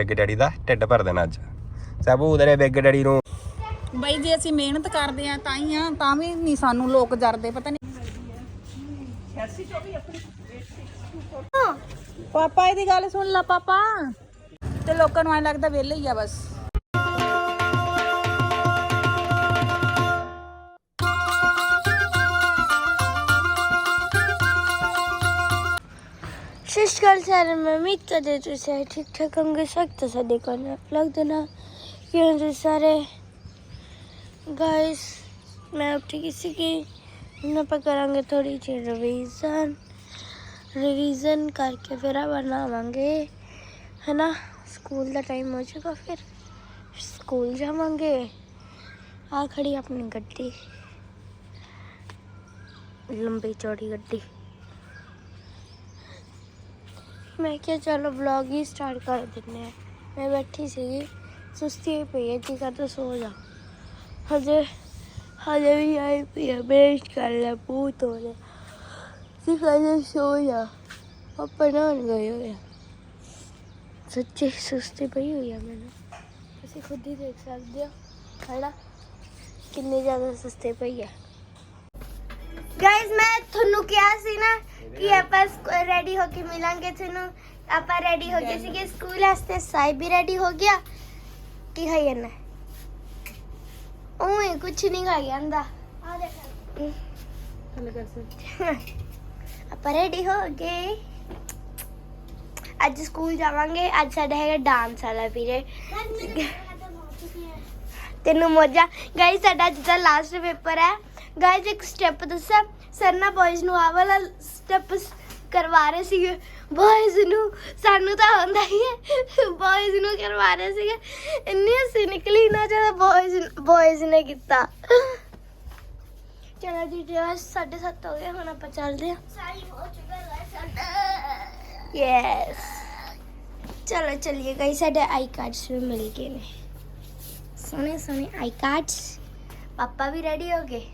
Big daddy ਦਾ ਢਿੱਡ ਭਰ ਦੇਣਾ ਅੱਜ। ਸਭੂ ਤੇਰੇ ਬਿੱਗ ਡੈਡੀ ਨੂੰ। ਬਈ ਜੇ ਅਸੀਂ ਮਿਹਨਤ ਕਰਦੇ ਆ ਤਾਂ ਹੀ ਆ, ਤਾਂ ਵੀ ਨਹੀਂ ਸਾਨੂੰ ਲੋਕ ਜਰਦੇ, ਪਤਾ ਨਹੀਂ। ਪਾਪਾ, ਇਹਦੀ ਗੱਲ ਸੁਣ ਲਾ, ਪਾਪਾ। ਤੇ ਲੋਕਾਂ ਨੂੰ ਐ ਲੱਗਦਾ ਵਿਹਲੇ ਹੀ ਆ ਬਸ। ਸਤਿ ਸ਼੍ਰੀ ਅਕਾਲ ਸਾਰਿਆਂ ਮੈਂ ਉਮੀਦ ਕਰਦੇ ਤੁਸੀਂ ਸਾਰੇ ਠੀਕ ਠਾਕ ਹੋਵੋਗੇ ਸਖਤ ਸਾਡੇ ਕੋਲ ਵਲੌਗ ਦੇ ਨਾਲ ਕਿਉਂ ਤੁਸੀਂ ਸਾਰੇ ਗਾਇਸ ਮੈਂ ਉੱਠ ਗਈ ਸੀ ਕਿ ਹੁਣ ਆਪਾਂ ਕਰਾਂਗੇ ਥੋੜੀ ਜਿਹੀ ਰਿਵੀਜ਼ਨ ਰਿਵੀਜ਼ਨ ਕਰਕੇ ਫਿਰ ਆ ਬਣਾਵਾਂਗੇ ਹਨਾ ਸਕੂਲ ਦਾ ਟਾਈਮ ਹੋ ਚੁੱਕਾ ਫਿਰ ਸਕੂਲ ਜਾਵਾਂਗੇ ਆ ਖੜੀ ਆਪਣੀ ਗੱਡੀ ਲੰਬੀ ਚੌੜੀ ਗੱਡੀ ਮੈਂ ਕਿਹਾ ਚਲੋ ਵਲੌਗ ਹੀ ਸਟਾਰਟ ਕਰ ਦਿੰਦੇ ਆ ਮੈਂ ਬੈਠੀ ਸੀਗੀ, ਸੁਸਤੀ ਹੋਈ ਪਈ ਹੈ, ਜੀ ਕਰਦਾ ਸੋ ਜਾ। ਹਜੇ ਹਜੇ ਵੀ ਆਈ ਪਈ ਹੈ ਬੇਸ਼ ਕਰ ਲੈ ਪੂਤ ਹੋ ਲੈ ਸੀ ਕਹਿੰਦੇ ਸੋ ਜਾ। ਆਪਾਂ ਨਾ ਗਏ ਹੋਏ ਸੱਚੀ ਸੁਸਤੀ ਪਈ ਹੋਈ ਆ ਮੈਨੂੰ। ਤੁਸੀਂ ਖੁਦ ਹੀ ਦੇਖ ਸਕਦੇ ਹੋ, ਹੈਨਾ? ਕਿੰਨੀ ਜ਼ਿਆਦਾ ਸੁਸਤੀ ਪਈ ਹੈ। ਗਾਇਜ਼ ਮੈਂ ਤੁਹਾਨੂੰ ਕਿਹਾ ਸੀ ਨਾ ਕਿ ਆਪਾਂ ਰੈਡੀ ਹੋ ਕੇ ਮਿਲਾਂਗੇ ਤੁਹਾਨੂੰ। ਆਪਾਂ ਰੈਡੀ ਹੋ ਗਏ ਸੀਗੇ ਸਕੂਲ ਵਾਸਤੇ ਸਾਈ ਵੀ ਰੈਡੀ ਹੋ ਗਿਆ। ਕੀ ਹੈ ਇਹਨਾਂ ਉਹ ਕੁਝ ਨਹੀਂ ਖਾ ਗਿਆ ਅੰਦਾ ਆ ਦੇਖ ਆਪਾਂ ਰੈਡੀ ਹੋ ਗਏ। ਅੱਜ ਸਕੂਲ ਜਾਵਾਂਗੇ। ਅੱਜ ਸਾਡਾ ਹੈਗਾ ਡਾਂਸ ਵਾਲਾ ਪੀਰੀਅਡ ਤੈਨੂੰ ਮੋਜਾ। ਗਾਇਸ ਸਾਡਾ ਅੱਜ ਦਾ ਲਾਸਟ ਪੇਪਰ ਹੈ। ਗਾਇਜ਼ ਇੱਕ ਸਟੈਪ ਦੱਸਿਆ ਸਰ ਨਾ ਬॉयਜ਼ ਨੂੰ ਆ ਵਾਲਾ ਸਟੈਪ ਕਰਵਾ ਰਹੇ ਸੀਗੇ। ਬॉयਜ਼ ਨੂੰ ਸਾਨੂੰ ਤਾਂ ਹੁੰਦਾ ਹੀ ਹੈ। ਬॉयਜ਼ ਨੂੰ ਕਰਵਾ ਰਹੇ ਸੀਗੇ। ਇੰਨੀ ਹਸੀ ਨਿਕਲੀ ਨਾ ਜਦੋਂ ਬॉयਜ਼ ਬॉयਜ਼ ਨੇ ਕੀਤਾ। ਚਲੋ ਜੀ ਜੀ 7:30 ਹੋ ਗਏ ਹੁਣ ਆਪਾਂ ਚੱਲਦੇ ਆ ਯੈਸ ਚਲੋ ਚਲਿਏ ਗਾਈ ਸਾਡੇ ਆਈ ਕਾਰਡਸ ਵੀ ਮਿਲ ਗਏ ਨੇ। ਸੋਹਣੇ ਸੋਹਣੇ ਆਈ ਕਾਰਡਸ ਪਾਪਾ ਵੀ ਰੈਡੀ ਹੋ ਗਏ?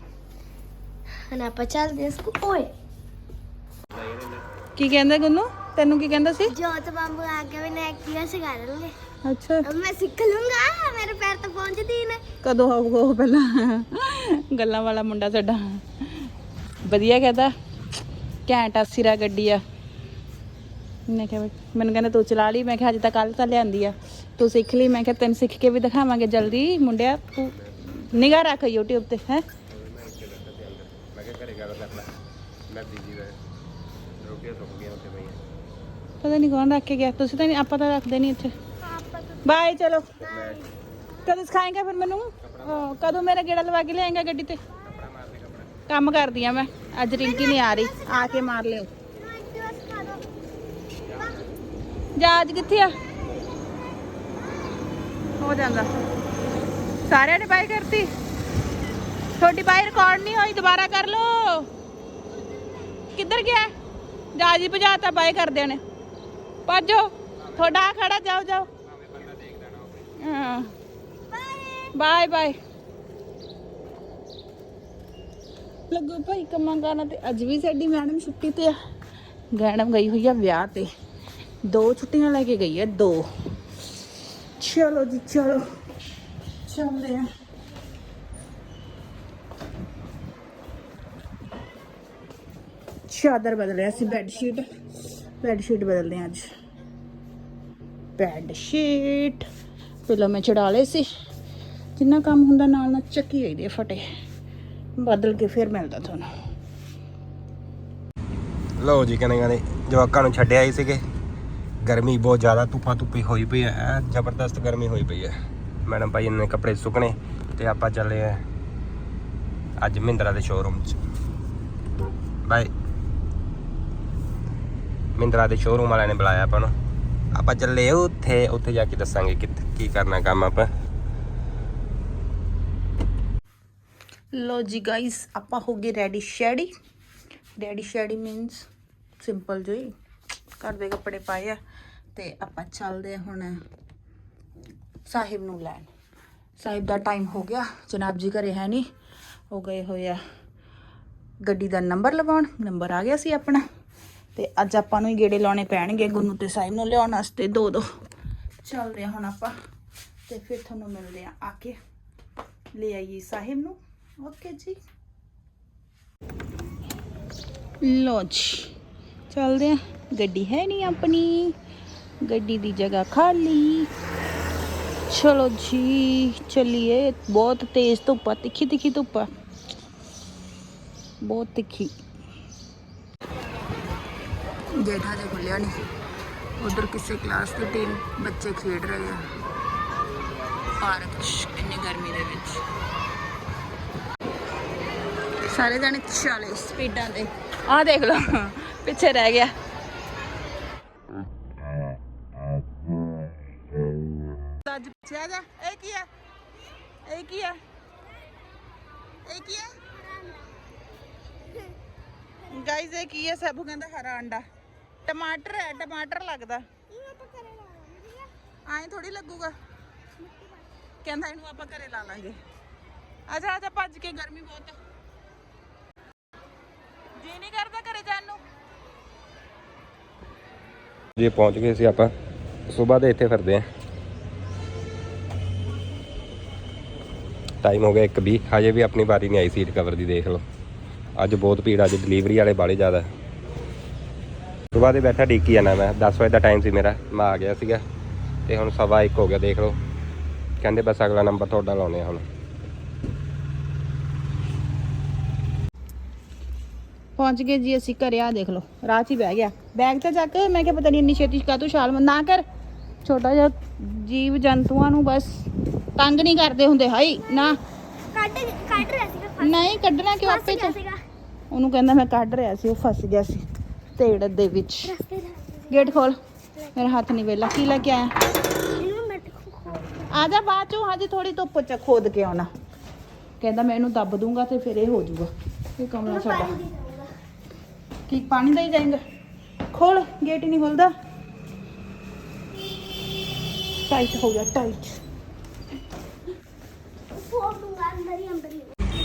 ਹੁਣ ਆਪਾਂ ਚੱਲਦੇ ਹਾਂ ਸਕੂਲ ਓਏ। ਕੀ ਕਹਿੰਦਾ ਗੁੰਨੂ? ਤੈਨੂੰ ਕੀ ਕਹਿੰਦਾ ਸੀ? ਜੋਤ ਬਾਬੂ ਆ ਕੇ ਮੈਨੂੰ ਐਕਟਿਵਾ ਸਿਖਾ ਦੇਣਗੇ ਅੱਛਾ। ਮੈਂ ਸਿੱਖ ਲੂੰਗਾ ਮੇਰੇ ਪੈਰ ਤਾਂ ਪਹੁੰਚਦੀ ਨੇ। ਕਦੋਂ ਆਊਗਾ ਉਹ ਪਹਿਲਾਂ? ਗੱਲਾਂ ਵਾਲਾ ਮੁੰਡਾ ਸਾਡਾ। ਵਧੀਆ ਕਹਿੰਦਾ। ਘੈਂਟ ਆ ਸਿਰਾ ਗੱਡੀ ਆ। ਮੈਂ ਕਿਹਾ ਮੈਨੂੰ ਕਹਿੰਦਾ ਤੂੰ ਚਲਾ ਲਈ। ਮੈਂ ਕਿਹਾ ਅੱਜ ਤਾਂ ਕੱਲ ਤਾਂ ਲਿਆਂਦੀ ਆ। ਤੂੰ ਸਿੱਖ ਲਈ। ਮੈਂ ਕਿਹਾ ਤੈਨੂੰ ਸਿੱਖ ਕੇ ਵੀ ਦਿਖਾਵਾਂਗੇ ਜਲਦੀ। ਮੁੰਡਿਆ ਤੂੰ ਨਿਗਾਹ ਰੱਖ YouTube ਤੇ ਹੈ? ਮੈਂ ਕਿਹਾ ਘਰੇ ਗੱਲ ਕਰ ਲੈ ਮੈਂ ਬੀਜੀ ਵੇ ਰੋਟੀਆਂ ਸੁੱਕ ਗਈਆਂ ਉੱਤੇ ਪਈਆਂ। ਪਤਾ ਨਹੀਂ ਕੌਣ ਰੱਖ ਕੇ ਗਿਆ। ਤੁਸੀਂ ਤਾਂ ਨਹੀਂ ਆਪਾਂ ਤਾਂ ਰੱਖਦੇ ਨਹੀਂ ਇੱਥੇ। ਬਾਏ ਚਲੋ। ਕਦੋਂ ਸਿਖਾਏਗਾ ਫਿਰ ਮੈਨੂੰ? ਹਾਂ, ਕਦੋਂ ਮੇਰਾ ਗੇੜਾ ਲਵਾ ਕੇ ਲਿਆਏਗਾ ਗੱਡੀ ਤੇ? ਕੰਮ ਕਰਦੀ ਆ ਮੈਂ। ਅੱਜ ਰਿੰਕੀ ਨਹੀਂ ਆ ਰਹੀ। ਆ ਕੇ ਮਾਰ ਲਿਓ। ਜਹਾਜ਼ ਕਿੱਥੇ ਆ? ਹੋ ਜਾਂਦਾ। ਸਾਰਿਆਂ ਨੇ ਬਾਈ ਕਰਤੀ? ਤੁਹਾਡੀ ਬਾਈ ਰਿਕਾਰਡ ਨਹੀਂ ਹੋਈ, ਦੁਬਾਰਾ ਕਰ ਲਓ। ਕਿੱਧਰ ਗਿਆ? ਜਹਾਜ਼ ਭਜਾਤਾ ਬਾਈ ਕਰਦਿਆਂ ਨੇ। ਭੱਜੋ, ਤੁਹਾਡਾ ਆ ਖੜਾ, ਜਾਓ ਜਾਓ। ਹਾਂ। ਬਾਏ ਬਾਏ ਲੱਗੋ ਭਾਈ, ਕੰਮਾਂ ਕਾਰਾਂ ਤੇ ਅੱਜ ਵੀ ਸਾਡੀ ਮੈਡਮ ਛੁੱਟੀ ਤੇ ਆ। ਮੈਡਮ ਗਈ ਹੋਈ ਆ ਵਿਆਹ ਤੇ। ਦੋ ਛੁੱਟੀਆਂ ਲੈ ਕੇ ਗਈ ਆ, ਦੋ। ਚਲੋ ਜੀ, ਚਲੋ। ਚੱਲਦੇ ਆ। ਚਾਦਰ ਬਦਲਿਆ ਸੀ ਬੈੱਡ ਸ਼ੀਟ ਬੈੱਡ ਸ਼ੀਟ ਬਦਲਦੇ ਆ ਅੱਜ। ਬੈੱਡ ਸ਼ੀਟ ਪਹਿਲਾਂ ਮੈਂ ਚੜਾ ਲਏ ਸੀ। ਜਿੰਨਾ ਕੰਮ ਹੁੰਦਾ ਨਾਲ ਨਾਲ ਚੱਕੀ ਆਈ ਦੇ ਫਟੇ। ਬਦਲ ਕੇ ਫਿਰ ਮਿਲਦਾ ਤੁਹਾਨੂੰ। ਲਓ ਜੀ ਕਹਿੰਦੇ ਕਹਿੰਦੇ ਜਵਾਕਾਂ ਨੂੰ ਛੱਡਿਆ ਹੀ ਸੀਗੇ। ਗਰਮੀ ਬਹੁਤ ਜ਼ਿਆਦਾ, ਧੁੱਪਾ ਧੁੱਪੀ ਹੋਈ ਪਈ ਹੈ। ਜ਼ਬਰਦਸਤ ਗਰਮੀ ਹੋਈ ਪਈ ਹੈ ਮੈਡਮ ਭਾਈ ਨੇ ਕੱਪੜੇ ਸੁੱਕਣੇ, ਤੇ ਆਪਾਂ ਚੱਲੇ ਆ ਅੱਜ ਮਹਿੰਦਰਾ ਦੇ ਸ਼ੋਰੂਮ 'ਚ। ਬਾਈ ਮਿੰਦਰਾ ਦੇ ਸ਼ੋਰੂਮ ਵਾਲਿਆਂ ਨੇ ਬੁਲਾਇਆ ਆਪਾਂ ਨੂੰ। ਆਪਾਂ ਚੱਲੇ ਉੱਥੇ ਉੱਥੇ ਜਾ ਕੇ ਦੱਸਾਂਗੇ ਕਿ ਕੀ ਕਰਨਾ ਕੰਮ ਆਪਾਂ। ਲੋ ਜੀ ਗਾਇਸ ਆਪਾਂ ਹੋ ਗਏ ready shady ready shady means simple ਜਿਹੀ। ਘਰ ਦੇ ਕੱਪੜੇ ਪਾਏ ਆ ਤੇ ਆਪਾਂ ਚੱਲਦੇ ਆ ਹੁਣ ਸਾਹਿਬ ਨੂੰ ਲੈਣ। ਸਾਹਿਬ ਦਾ ਟਾਈਮ ਹੋ ਗਿਆ, ਜਨਾਬ ਜੀ ਘਰੇ ਹੈ ਨਹੀਂ। ਹੋ ਗਏ ਹੋਏ ਆ। ਗੱਡੀ ਦਾ ਨੰਬਰ ਲਵਾਉਣ ਨੰਬਰ ਆ ਗਿਆ ਸੀ ਆਪਣਾ। ਤੇ ਅੱਜ ਆਪਾਂ ਨੂੰ ਹੀ ਗੇੜੇ ਲਾਉਣੇ ਪੈਣਗੇ, ਗੁੰਨੂ ਤੇ ਸਾਹਿਬ ਨੂੰ ਲਿਆਉਣ ਵਾਸਤੇ, ਦੋ ਦੋ। ਚੱਲਦੇ ਹਾਂ ਹੁਣ ਆਪਾਂ, ਤੇ ਫਿਰ ਤੁਹਾਨੂੰ ਮਿਲਦੇ ਆ ਆ ਕੇ। ਲੈ ਆਈਏ ਸਾਹਿਬ ਨੂੰ। ਓਕੇ ਜੀ। ਲੋ ਜੀ, ਚੱਲਦੇ ਆ ਗੱਡੀ ਹੈ ਨਹੀਂ ਆਪਣੀ। ਗੱਡੀ ਦੀ ਜਗ੍ਹਾ ਖਾਲੀ। ਚਲੋ ਜੀ, ਚਲਿਏ। ਬਹੁਤ ਤੇਜ਼ ਧੁੱਪ ਆ ਤਿੱਖੀ ਤਿੱਖੀ ਧੁੱਪ ਆ। ਬਹੁਤ ਤਿੱਖੀ। ਗੇਟ ਹਜੇ ਖੁੱਲਿਆ ਨਹੀਂ ਉਧਰ ਕਿਸੇ ਕਲਾਸ ਦੀ ਟੀਮ ਬੱਚੇ ਖੇਡ ਰਹੇ ਆ। ਪਾਰਕ ਇੰਨੀ ਗਰਮੀ ਦੇ ਵਿੱਚ। ਸਾਰੇ ਜਾਣੇ ਚਾਲੇ ਸਪੀਡਾਂ ਤੇ। ਆਹ ਦੇਖ ਲਓ ਪਿੱਛੇ ਰਹਿ ਗਿਆ। ਅੱਜ ਪਿੱਛੇ ਆ ਜਾ ਇਹ ਕੀ ਹੈ ਇਹ ਕੀ ਹੈ ਇਹ ਕੀ ਹੈ ਗਾਈਜ਼ ਇਹ ਕੀ ਹੈ ਸਭੂ ਕਹਿੰਦਾ ਹਰਾ ਅੰਡਾ ਟਮਾਟਰ ਹੈ ਟਮਾਟਰ ਲੱਗਦਾ। ਐਂ ਥੋੜੀ ਲੱਗੂਗਾ। ਕਹਿੰਦਾ ਇਹਨੂੰ ਆਪਾਂ ਘਰੇ ਲਾ ਲਾਂਗੇ। ਅੱਛਾ ਅੱਛਾ ਭੱਜ ਕੇ ਗਰਮੀ ਬਹੁਤ। ਹੈ ਜੀ ਨਹੀਂ ਕਰਦਾ ਘਰੇ ਜਾਣ ਨੂੰ। ਜੀ ਪਹੁੰਚ ਗਏ ਸੀ ਆਪਾਂ। ਸਵੇਰ ਦੇ ਇੱਥੇ ਫਿਰਦੇ ਆ। ਟਾਈਮ ਹੋ ਗਿਆ 1:20 ਹਜੇ ਵੀ ਆਪਣੀ ਵਾਰੀ ਨਹੀਂ ਆਈ ਸੀਟ ਕਵਰ ਦੀ ਦੇਖ ਲਓ। ਅੱਜ ਬਹੁਤ ਭੀੜ ਅੱਜ ਡਿਲੀਵਰੀ ਵਾਲੇ ਬਾਲੇ ਜ਼ਿਆਦਾ। ਸਵੇਰ ਦੇ ਬੈਠਾ ਡੀਕੀ ਜਾਣਾ ਮੈਂ। 10 ਵਜੇ ਦਾ ਟਾਈਮ ਸੀ ਮੇਰਾ ਮੈਂ ਆ ਗਿਆ ਸੀਗਾ। ਤੇ ਹੁਣ ਸਵਾ ਇੱਕ ਹੋ ਗਿਆ ਦੇਖ ਲਓ। ਕਹਿੰਦੇ ਬਸ ਅਗਲਾ ਨੰਬਰ ਤੁਹਾਡਾ ਲਾਉਣੇ ਹੁਣ। ਪਹੁੰਚ ਗਏ ਜੀ ਅਸੀਂ ਘਰੇ ਆ ਦੇਖ ਲਓ ਰਾਹ 'ਚ ਹੀ ਬਹਿ ਗਿਆ। ਬੈਗ ਤਾਂ ਚੱਕ ਮੈਂ ਕਿਹਾ ਪਤਾ ਨਹੀਂ ਇੰਨੀ ਛੇਤੀ ਕਾ ਤੂੰ ਛਾਲ ਨਾ ਕਰ। ਛੋਟਾ ਜਿਹਾ ਜੀਵ ਜੰਤੂਆਂ ਨੂੰ ਬਸ ਤੰਗ ਨਹੀਂ ਕਰਦੇ ਹੁੰਦੇ ਹਾਈ ਨਾ। ਕੱਢ ਕੱਢ ਰਿਹਾ ਸੀਗਾ ਨਹੀਂ ਕੱਢਣਾ ਕਿਉਂ ਆਪੇ ਚ ਉਹਨੂੰ ਕਹਿੰਦਾ ਮੈਂ ਕੱਢ ਰਿਹਾ ਸੀ ਉਹ ਫਸ ਗਿਆ ਸੀ। ਤੇੜ ਦੇ ਵਿੱਚ। ਗੇਟ ਖੋਲ। ਮੇਰਾ ਹੱਥ ਨਹੀਂ ਵੇਲਾ। ਕੀ ਲੈ ਕੇ ਆਇਆ? ਆ ਜਾ ਬਾਅਦ ਚੋਂ ਹਜੇ ਥੋੜੀ ਧੁੱਪ ਚ ਖੋਦ ਕੇ ਆਉਣਾ। ਕਹਿੰਦਾ ਮੈਂ ਇਹਨੂੰ ਦੱਬ ਦੂੰਗਾ ਤੇ ਫਿਰ ਇਹ ਹੋ ਜਾਊਗਾ ਇਹ ਕਮਲਾ ਸਾਡਾ। ਕੀ ਪਾਣੀ ਦੇ ਜਾਏਗਾ? ਖੋਲ ਗੇਟ ਹੀ ਨਹੀਂ ਖੁੱਲਦਾ। ਟਾਈਟ ਹੋ ਗਿਆ ਟਾਈਟ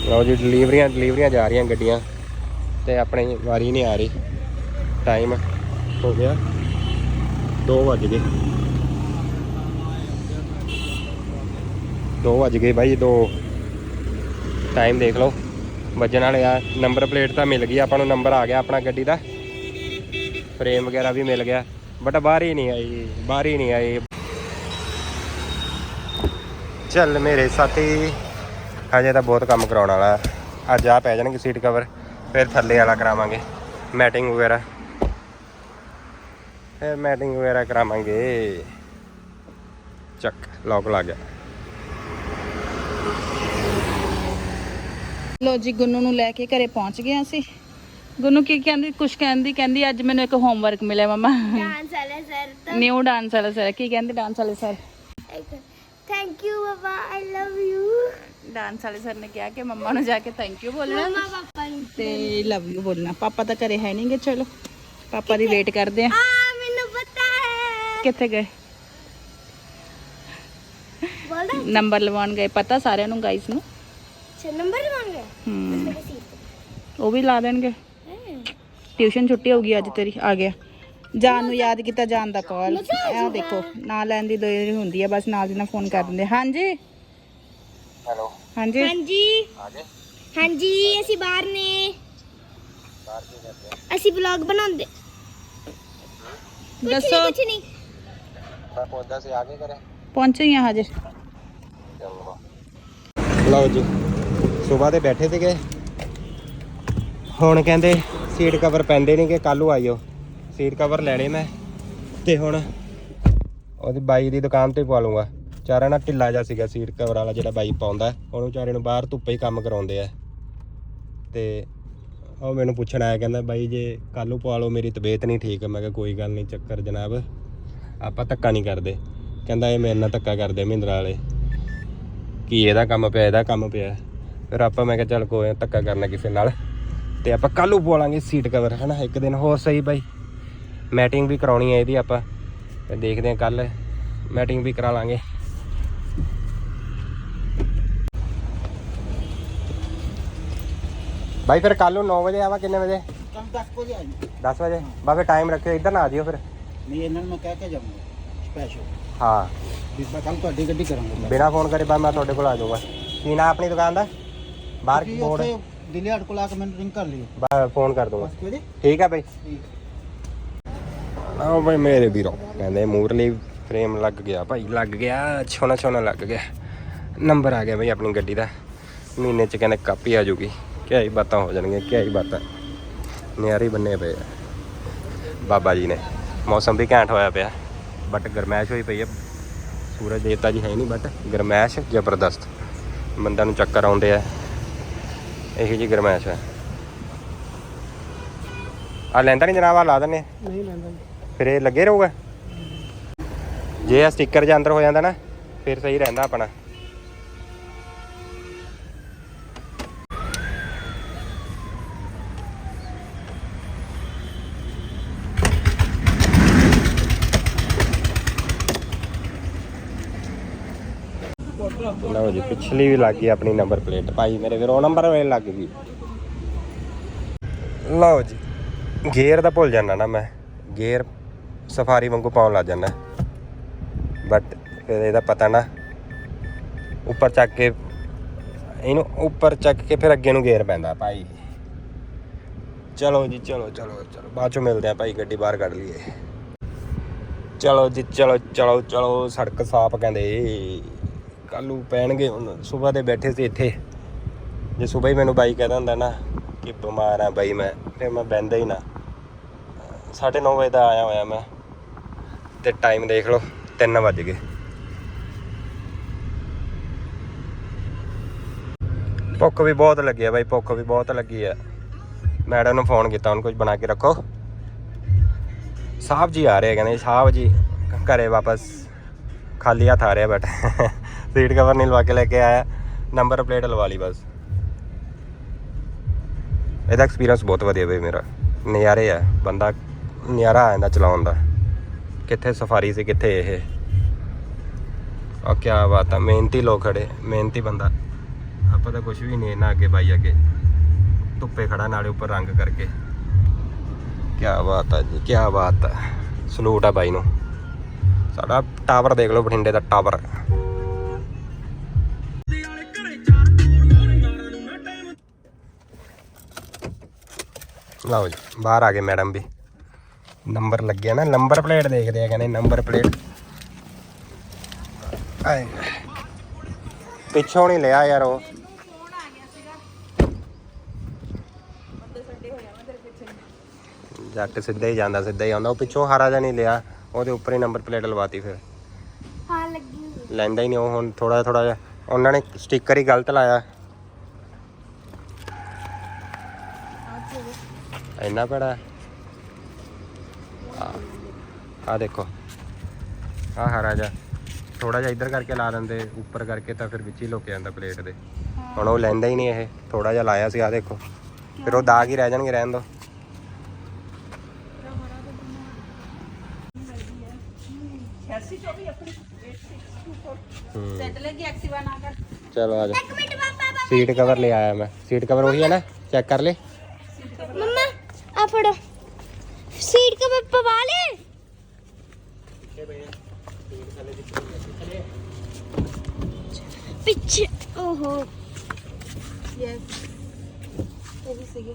ਲਓ ਜੀ ਡਿਲੀਵਰੀਆਂ ਡਿਲੀਵਰੀਆਂ ਜਾ ਰਹੀਆਂ ਗੱਡੀਆਂ ਤੇ ਆਪਣੀ ਵਾਰੀ ਨਹੀਂ ਆ ਰਹੀ। ਟਾਈਮ ਹੋ ਗਿਆ। 2 ਵੱਜ ਗਏ। 2 ਵੱਜ ਗਏ ਬਾਈ 2 ਟਾਈਮ ਦੇਖ ਲਓ। ਵੱਜਣ ਵਾਲੇ ਆ, ਨੰਬਰ ਪਲੇਟ ਤਾਂ ਮਿਲ ਗਈ, ਆਪਾਂ ਨੂੰ ਨੰਬਰ ਆ ਗਿਆ ਆਪਣਾ ਗੱਡੀ ਦਾ। ਫਰੇਮ ਵਗੈਰਾ ਵੀ ਮਿਲ ਗਿਆ। ਬਟ ਬਾਹਰ ਹੀ ਨਹੀਂ ਆਈ ਬਾਹਰ ਹੀ ਨਹੀਂ ਆਈ ਚੱਲ ਮੇਰੇ ਸਾਥੀ, ਹਜੇ ਤਾਂ ਬਹੁਤ ਕੰਮ ਕਰਾਉਣ ਵਾਲਾ। ਅੱਜ ਆ ਪੈ ਜਾਣਗੇ ਸੀਟ ਕਵਰ ਫਿਰ ਥੱਲੇ ਵਾਲਾ ਕਰਾਵਾਂਗੇ। ਮੈਟਿੰਗ ਵਗੈਰਾ। ਫਿਰ ਮੈਟਿੰਗ ਵਗੈਰਾ ਕਰਾਵਾਂਗੇ। ਚੱਕ ਲੌਕ ਲੱਗ ਗਿਆ। ਲੋ ਜੀ ਗੁੰਨੂ ਨੂੰ ਲੈ ਕੇ ਘਰੇ ਪਹੁੰਚ ਗਏ ਅਸੀਂ। ਗੁੰਨੂ ਕੀ ਕਹਿੰਦੀ ਕੁਛ ਕਹਿੰਦੀ ਕਹਿੰਦੀ ਅੱਜ ਮੈਨੂੰ ਇੱਕ ਹੋਮਵਰਕ ਮਿਲਿਆ ਮਮਾ। ਡਾਂਸ ਵਾਲਾ ਸਰ ਨਿਊ ਡਾਂਸ ਵਾਲਾ ਸਰ ਕੀ ਕਹਿੰਦੇ ਡਾਂਸ ਵਾਲੇ ਸਰ ਥੈਂਕ ਯੂ ਬਾਬਾ ਆਈ ਲਵ ਯੂ ਡਾਂਸ ਵਾਲੇ ਸਰ ਨੇ ਕਿਹਾ ਕਿ ਮੰਮਾ ਨੂੰ ਜਾ ਕੇ ਥੈਂਕ ਯੂ ਬੋਲਣਾ। ਮਮਾ ਪਾਪਾ ਨੂੰ ਤੇ ਲਵ ਯੂ ਬੋਲਣਾ। ਪਾਪਾ ਤਾਂ ਘਰੇ ਹੈ ਨਹੀਂਗੇ ਚਲੋ। ਪਾਪਾ ਦੀ ਵੇਟ ਕਰਦੇ ਆ ਕਿੱਥੇ ਗਏ? ਬੋਲਦਾ। ਨੰਬਰ ਲਵਾਉਣ ਗਏ ਪਤਾ ਸਾਰਿਆਂ ਨੂੰ ਗਾਈਸ ਨੂੰ? ਨੰਬਰ ਮੇਰੇ ਸੀਟ ਉਹ ਵੀ ਲਾ ਦੇਣਗੇ। ਟਿਊਸ਼ਨ ਛੁੱਟੀ ਹੋਊਗੀ ਅੱਜ ਤੇਰੀ ਆ ਗਿਆ। ਜਾਨ ਨੂੰ ਯਾਦ ਕੀਤਾ ਜਾਨ ਦਾ ਕਾਲ ਇਹ ਦੇਖੋ ਨਾਂ ਲੈਣ ਦੀ ਦੇਰ ਹੁੰਦੀ ਆ ਬਸ ਨਾਲ ਦੀ ਨਾਲ ਫੋਨ ਕਰ ਦਿੰਦੇ ਹਾਂਜੀ? ਹੈਲੋ ਹਾਂਜੀ? ਹਾਂਜੀ। ਆ ਗਏ? ਹਾਂਜੀ ਅਸੀਂ ਬਾਹਰ ਨੇ। ਬਾਹਰ ਕੀ ਕਰਦੇ ਅਸੀਂ ਵਲੌਗ ਬਣਾਉਂਦੇ। ਦੱਸੋ। ਕੁਝ ਨਹੀਂ ਮੈਂ ਪਹੁੰਚਦਾ ਸੀ ਆ ਕੇ ਕਰੇ ਪਹੁੰਚੇ ਹੀ ਆ ਹਜੇ। ਚਲੋ। ਲਓ ਜੀ ਸਵੇਰ ਦੇ ਬੈਠੇ ਸੀਗੇ। ਹੁਣ ਕਹਿੰਦੇ ਸੀਟ ਕਵਰ ਪੈਂਦੇ ਨਹੀਂ ਕਿ ਕੱਲੂ ਆਇਓ। ਸੀਟ ਕਵਰ ਲੈਣੇ ਮੈਂ। ਤੇ ਹੁਣ ਉਹਦੀ ਬਾਈ ਦੀ ਦੁਕਾਨ ਤੇ ਪਵਾ ਲੂੰਗਾ ਚਾਰਾ ਨਾ ਢਿੱਲਾ ਜਿਹਾ ਸੀਗਾ ਸੀਟ ਕਵਰ ਵਾਲਾ ਜਿਹੜਾ ਬਾਈ ਪਾਉਂਦਾ। ਉਹਨੂੰ ਵਿਚਾਰੇ ਨੂੰ ਬਾਹਰ ਧੁੱਪੇ ਹੀ ਕੰਮ ਕਰਾਉਂਦੇ ਆ। ਤੇ ਉਹ ਮੈਨੂੰ ਪੁੱਛਣ ਆਇਆ ਕਹਿੰਦਾ ਬਾਈ ਜੇ ਕੱਲੂ ਪਵਾ ਲਓ ਮੇਰੀ ਤਬੀਅਤ ਨਹੀਂ ਠੀਕ। ਮੈਂ ਕਿਹਾ ਕੋਈ ਗੱਲ ਨਹੀਂ ਚੱਕਰ ਜਨਾਬ। ਆਪਾਂ ਧੱਕਾ ਨਹੀਂ ਕਰਦੇ। ਕਹਿੰਦਾ ਇਹ ਮੇਰੇ ਨਾਲ ਧੱਕਾ ਕਰਦੇ ਮਹਿੰਦਰਾ ਵਾਲੇ। ਕੀ ਇਹਦਾ ਕੰਮ ਪਿਆ ਇਹਦਾ ਕੰਮ ਪਿਆ। ਫਿਰ ਆਪਾਂ ਮੈਂ ਕਿਹਾ ਚੱਲ ਕੋਈ ਨਾ, ਧੱਕਾ ਕਰਨਾ ਕਿਸੇ ਨਾਲ। ਤੇ ਆਪਾਂ ਕੱਲ੍ਹ ਨੂੰ ਪਵਾਲਾਂਗੇ ਸੀਟ ਕਵਰ ਹਨਾ? ਇੱਕ ਦਿਨ ਹੋਰ ਸਹੀ ਬਾਈ। ਮੈਟਿੰਗ ਵੀ ਕਰਾਉਣੀ ਹੈ ਇਹਦੀ ਆਪਾਂ। ਤੇ ਦੇਖਦੇ ਹਾਂ ਕੱਲ ਮੈਟਿੰਗ ਵੀ ਕਰਾ ਲਾਂਗੇ। ਬਾਈ ਫਿਰ ਕੱਲ ਨੂੰ 9 ਵਜੇ ਆਵਾ ਕਿੰਨੇ ਵਜੇ? ਕੱਲ 10 ਵਜੇ ਆਈ 10 ਵਜੇ? ਬਾਬੇ ਟਾਈਮ ਰੱਖਿਓ ਇੱਧਰ ਨਾ ਆ ਜਿਓ ਫਿਰ। ਨਹੀਂ ਇਹਨਾਂ ਨੂੰ ਮੈਂ ਕਹਿ ਕੇ ਜਾਊਂਗਾ ਸਪੈਸ਼ਲ ਹਾਂ। ਵੀ ਮੈਂ ਕੱਲ ਤੁਹਾਡੀ ਗੱਡੀ ਕਰਾਂਗਾ ਬਿਨਾ ਫੋਨ ਕਰੇ ਬਾ ਮੈਂ ਤੁਹਾਡੇ ਕੋਲ ਆ ਜਾਊਗਾ। ਕੀ ਨਾ ਆਪਣੀ ਦੁਕਾਨ ਦਾ? ਬਾਹਰ ਤੁਸੀਂ ਬੋਰਡ ਦਿੱਲੀ ਹੱਟ ਕੋਲ ਆ ਕੇ ਮੈਨੂੰ ਰਿੰਗ ਕਰ ਲਿਓ। ਫੋਨ ਕਰ ਦੂੰਗਾ ਬਸ ਠੀਕ ਆ ਬਈ। ਆਓ ਬਈ ਮੇਰੇ ਵੀਰੋ ਕਹਿੰਦੇ ਮੂਰਲੀ ਫਰੇਮ ਲੱਗ ਗਿਆ ਭਾਈ ਲੱਗ ਗਿਆ ਛੋਨਾ ਛੋਨਾ ਲੱਗ ਗਿਆ। ਨੰਬਰ ਆ ਗਿਆ ਬਈ ਆਪਣੀ ਗੱਡੀ ਦਾ। ਮਹੀਨੇ ਚ ਕਹਿੰਦੇ ਕਾਪੀ ਆ ਜੂਗੀ। ਕਿਆ ਹੀ ਬਾਤਾਂ ਹੋ ਜਾਣਗੀਆਂ ਕਿਆ ਹੀ ਬਾਤਾਂ। ਨਿਆਰੀ ਬੰਨੇ ਪਏ ਆ। ਬਾਬਾ ਜੀ ਨੇ। ਮੌਸਮ ਵੀ ਘੈਂਟ ਹੋਇਆ ਪਿਆ। ਬਟ ਗਰਮੈਸ਼ ਹੋਈ ਪਈ ਹੈ ਸੂਰਜ ਦੇਵਤਾ ਜੀ ਹੈ ਨਹੀਂ ਬਟ ਗਰਮੈਸ਼ ਜ਼ਬਰਦਸਤ। ਬੰਦਾ ਨੂੰ ਚੱਕਰ ਆਉਂਦੇ ਆ ਇਹੀ ਜੀ ਗਰਮੈਸ਼ ਹੈ ਆ ਲੈਂਦਾ ਨਹੀਂ ਜਨਾਬ ਆ ਲਾ ਦਿੰਨੇ ਨਹੀਂ ਲੈਂਦਾ ਫਿਰ ਇਹ ਲੱਗੇ ਰਹੂਗਾ? ਜੇ ਆ ਸਟicker ਜਾਂ ਅੰਦਰ ਹੋ ਜਾਂਦਾ ਨਾ ਫਿਰ ਸਹੀ ਰਹਿੰਦਾ ਆਪਣਾ ਲਓ ਜੀ ਪਿਛਲੀ ਵੀ ਲੱਗ ਗਈ ਆਪਣੀ ਨੰਬਰ ਪਲੇਟ। ਭਾਈ ਮੇਰੇ ਵੀਰੋ ਨੰਬਰ ਵੇ ਲੱਗ ਗਈ। ਲਓ ਜੀ, ਗੇਅਰ ਦਾ ਭੁੱਲ ਜਾਂਦਾ ਨਾ ਮੈਂ। ਗੇਅਰ ਸਫਾਰੀ ਵਾਂਗੂ ਪਾਉਣ ਲੱਗ ਜਾਂਦਾ। ਬਟ ਫਿਰ ਇਹਦਾ ਪਤਾ ਨਾ, ਉੱਪਰ ਚੱਕ ਕੇ, ਇਹਨੂੰ ਉੱਪਰ ਚੱਕ ਕੇ ਫਿਰ ਅੱਗੇ ਨੂੰ ਗੇਅਰ ਪੈਂਦਾ ਭਾਈ। ਚਲੋ ਜੀ, ਚਲੋ ਚਲੋ ਚਲੋ। ਬਾਅਦ ਚੋਂ ਮਿਲਦੇ ਆ ਭਾਈ, ਗੱਡੀ ਬਾਹਰ ਕੱਢ ਲਈਏ। ਚਲੋ ਜੀ, ਚਲੋ ਚਲੋ ਚਲੋ, ਸੜਕ ਸਾਫ਼ ਕਹਿੰਦੇ। ਕੱਲੂ ਪੈਣਗੇ ਹੁਣ ਸਵੇਰ ਦੇ ਬੈਠੇ ਸੀ ਇੱਥੇ। ਜੇ ਸਵੇਰ ਹੀ ਮੈਨੂੰ ਬਾਈ ਕਹਿੰਦਾ ਹੁੰਦਾ ਨਾ ਕਿ ਬਿਮਾਰ ਆ ਬਾਈ ਮੈਂ ਫਿਰ ਮੈਂ ਬਹਿੰਦਾ ਹੀ ਨਾ। 9:30 ਵਜੇ ਦਾ ਆਇਆ ਹੋਇਆ ਮੈਂ ਤੇ ਟਾਈਮ ਦੇਖ ਲਓ 3 ਵੱਜ ਗਏ। ਭੁੱਖ ਵੀ ਬਹੁਤ ਲੱਗੀ ਆ ਬਾਈ ਭੁੱਖ ਵੀ ਬਹੁਤ ਲੱਗੀ ਆ। ਮੈਡਮ ਨੂੰ ਫੋਨ ਕੀਤਾ ਉਹਨੂੰ ਕੁਝ ਬਣਾ ਕੇ ਰੱਖੋ। ਸਾਹਿਬ ਜੀ ਆ ਰਹੇ ਆ, ਕਹਿੰਦੇ ਸਾਹਿਬ ਜੀ ਘਰੇ ਵਾਪਸ ਖਾਲੀ ਹੱਥ ਆ ਰਿਹਾ ਬਟ ਸੀਟ ਕਵਰ ਨਹੀਂ ਲਵਾ ਕੇ ਲੈ ਕੇ ਆਇਆ ਨੰਬਰ ਪਲੇਟ ਲਵਾ ਲਈ ਬਸ। ਇਹਦਾ ਐਕਸਪੀਰੀਅੰਸ ਬਹੁਤ ਵਧੀਆ ਬਈ ਮੇਰਾ। ਨਜ਼ਾਰੇ ਆ, ਬੰਦਾ ਨਜ਼ਾਰਾ ਆ ਜਾਂਦਾ ਚਲਾਉਣ ਦਾ। ਕਿੱਥੇ ਸਫਾਰੀ ਸੀ, ਕਿੱਥੇ ਇਹ? ਆ ਕੀ ਬਾਤ ਆ, ਮਿਹਨਤੀ ਲੋਕ ਖੜੇ, ਮਿਹਨਤੀ ਬੰਦਾ। ਆਪਾਂ ਤਾਂ ਕੁਝ ਵੀ ਨਹੀਂ ਇਹਨਾਂ ਅੱਗੇ ਬਾਈ ਅੱਗੇ। ਧੁੱਪੇ ਖੜਾ ਨਾਲੇ ਉੱਪਰ ਰੰਗ ਕਰਕੇ। ਕੀ ਬਾਤ ਆ ਜੀ ਕੀ ਬਾਤ ਆ। ਸਲੂਟ ਆ ਬਾਈ ਨੂੰ। ਸਾਡਾ ਟਾਵਰ ਦੇਖ ਲਓ, ਬਠਿੰਡੇ ਦਾ ਟਾਵਰ ਲਓ ਜੀ ਬਾਹਰ ਆ ਗਏ ਮੈਡਮ ਵੀ। ਨੰਬਰ ਲੱਗਿਆ ਨਾ ਨੰਬਰ ਪਲੇਟ ਦੇਖਦੇ ਆ ਕਹਿੰਦੇ ਨੰਬਰ ਪਲੇਟ। ਆਏ। ਪਿੱਛੋਂ ਨਹੀਂ ਲਿਆ ਯਾਰ ਉਹ। ਜੱਟ ਸਿੱਧਾ ਹੀ ਜਾਂਦਾ ਸਿੱਧਾ ਹੀ ਆਉਂਦਾ। ਉਹ ਪਿੱਛੋਂ ਹਾਰਾ ਜਿਹਾ ਨਹੀਂ ਲਿਆ ਉਹਦੇ ਉੱਪਰ ਹੀ ਨੰਬਰ ਪਲੇਟ ਲਵਾਤੀ ਫਿਰ। ਹਾਂ ਲੱਗੀ ਲੈਂਦਾ ਹੀ ਨਹੀਂ ਉਹ ਹੁਣ ਥੋੜਾ ਥੋੜਾ ਜਿਹਾ। ਉਹਨਾਂ ਨੇ ਸਟicker ਹੀ ਗਲਤ ਲਾਇਆ। ਇੰਨਾ ਬੜਾ ਆ ਦੇਖੋ। ਆ ਹਰਾ ਜਾ ਥੋੜਾ ਜਿਹਾ ਇੱਧਰ ਕਰਕੇ ਲਾ ਦਿੰਦੇ ਉੱਪਰ ਕਰਕੇ ਤਾਂ ਫਿਰ ਵਿੱਚ ਹੀ ਲੁਕ ਜਾਂਦਾ ਪਲੇਟ ਦੇ। ਹੁਣ ਉਹ ਲੈਂਦਾ ਹੀ ਨਹੀਂ ਇਹ ਥੋੜਾ ਜਿਹਾ ਲਾਇਆ ਸੀ ਆ ਦੇਖੋ। ਫਿਰ ਉਹ ਦਾਗ ਹੀ ਰਹਿ ਜਾਣਗੇ ਰਹਿਣ ਦੋ। ਚਲੋ ਆ ਜਾ। ਸੀਟ ਕਵਰ ਲੈ ਆਇਆ ਮੈਂ। ਸੀਟ ਕਵਰ ਉਹੀ ਹੈ ਨਾ? ਚੈੱਕ ਕਰ ਲੈ। ਆ ਫੜੋ ਸੀਟ ਕੇ ਪਵਾ ਲੈ ਪਿੱਛੇ ਓਹੋ ਯੈਸ ਇਹ ਵੀ ਸੀਗੇ